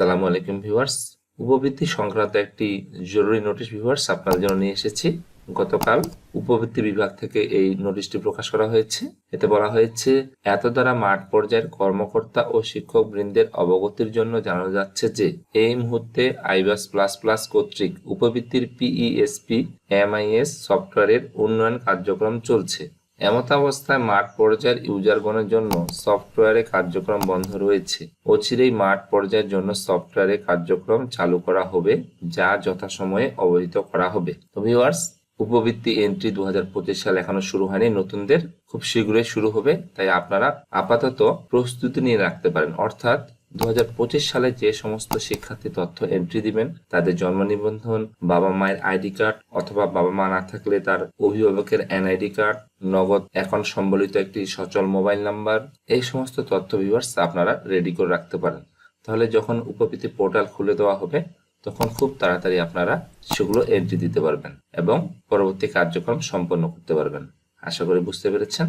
সালামু আলাইকুম ভিউয়ার্স। উপবৃত্তি সংক্রান্ত একটি জরুরি নোটিশ ভিউয়ার্স আপনাদের জন্য নিয়ে এসেছি। গতকাল উপবৃত্তি বিভাগ থেকে এই নোটিশটি প্রকাশ করা হয়েছে। এতে বলা হয়েছে এত দ্বারা মাঠ পর্যায়ের কর্মকর্তা ও শিক্ষক বৃন্দের অবগতির জন্য জানানো যাচ্ছে যে, এই মুহূর্তে আইবাস প্লাস প্লাস কর্তৃক উপবৃত্তির পিইএসপি, এমআইএস সফটওয়্যারের উন্নয়ন কার্যক্রম চলছে। এমতাবস্থায় মাঠ পর্যায়ের ইউজারগণের জন্য সফটওয়্যারে কার্যক্রম বন্ধ রয়েছে। অচিরেই মাঠ পর্যায়ের জন্য সফটওয়্যারে কার্যক্রম চালু করা হবে, যা যথাসময়ে অবহিত করা হবে। তো ভিউয়ার্স, উপবৃত্তি এন্ট্রি দু সাল এখনও শুরু হয়নি। নতুনদের খুব শীঘ্রই শুরু হবে, তাই আপনারা আপাতত প্রস্তুতি নিয়ে রাখতে পারেন। অর্থাৎ দু হাজার পঁচিশ সালে যে সমস্ত শিক্ষার্থী তথ্য এন্ট্রি দিবেন, তাদের জন্ম নিবন্ধন, বাবা মায়ের আইডি কার্ড অথবা বাবা মা না থাকলে তার অভিভাবকের এনআইডি কার্ড নগদ অ্যাকাউন্ট সম্বলিত একটি সচল মোবাইল নাম্বার এই সমস্ত তথ্য ভিউয়ার্স আপনারা রেডি করে রাখতে পারেন। তাহলে যখন উপবৃত্তি পোর্টাল খুলে দেওয়া হবে, তখন খুব তাড়াতাড়ি আপনারা সেগুলো এন্ট্রি দিতে পারবেন এবং পরবর্তী কার্যক্রম সম্পন্ন করতে পারবেন। আশা করি বুঝতে পেরেছেন?